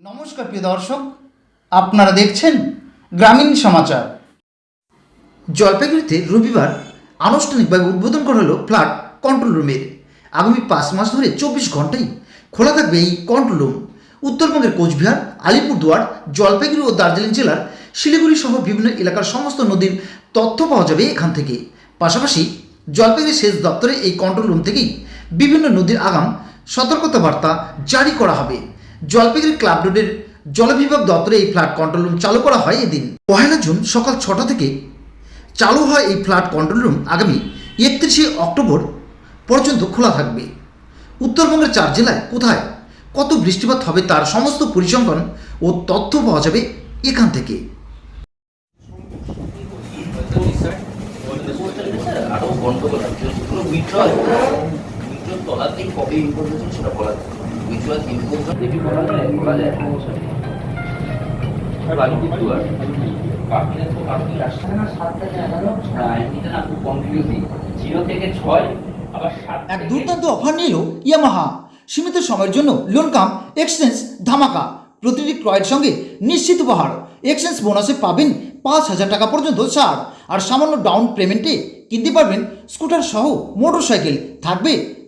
নমস্কার প্রিয় দর্শক, আপনারা দেখছেন গ্রামীণ সমাচার। জলপাইগুড়িতে রবিবার আনুষ্ঠানিকভাবে উদ্বোধন করা হলো ফ্ল্যাট কন্ট্রোল রুমের আগামী পাঁচ মাস ধরে চব্বিশ ঘন্টাই খোলা থাকবে এই কন্ট্রোল রুম। উত্তরবঙ্গের কোচবিহার, আলিপুরদুয়ার, জলপাইগুড়ি ও দার্জিলিং জেলার শিলিগুড়ি সহ বিভিন্ন এলাকার সমস্ত নদীর তথ্য পাওয়া যাবে এখান থেকে। পাশাপাশি জলপাইগুড়ি সেচ দপ্তরে এই কন্ট্রোল রুম থেকেই বিভিন্ন নদীর আগাম সতর্কতা বার্তা জারি করা হবে। জলপাইগুড়ি ক্লাব রোডের জলবিভাগ দপ্তরে এই ফ্ল্যাট কন্ট্রোল রুম চালু করা হয় এদিন। পহেলা জুন সকাল ছটা থেকে চালু হয় এই ফ্ল্যাট কন্ট্রোল রুম আগামী একত্রিশে অক্টোবর পর্যন্ত খোলা থাকবে। উত্তরবঙ্গের চার জেলায় কোথায় কত বৃষ্টিপাত হবে তার সমস্ত পরিসংখ্যান ও তথ্য পাওয়া যাবে এখান থেকে। আরও গন্ডগোল আছে। কোনো উইথড্রল উইথড্রল সেটা বলা যায় উইথড্রল ইম্পোজ দেখি বলা যায় বলা যায়। বালিপুর বাকিরা তো বাকি রাস্তা না সাত এগারো এমনিতে না খুব কনফিউজিং জিরো থেকে ছয় আবার সাত এক দুর্দান্ত অফার নিল ইয়ামাহা। সীমিত সময়ের জন্য লোন কাম এক্সচেঞ্জ ধামাকা। প্রতিটি ক্রয়ের সঙ্গে নিশ্চিত উপহার। এক্সচেঞ্জ বোনাসে পাবেন পাঁচ হাজার টাকা পর্যন্ত ছাড়। আর সামান্য ডাউন পেমেন্টে কিনতে পারবেন স্কুটার সহ মোটরসাইকেল থাকবে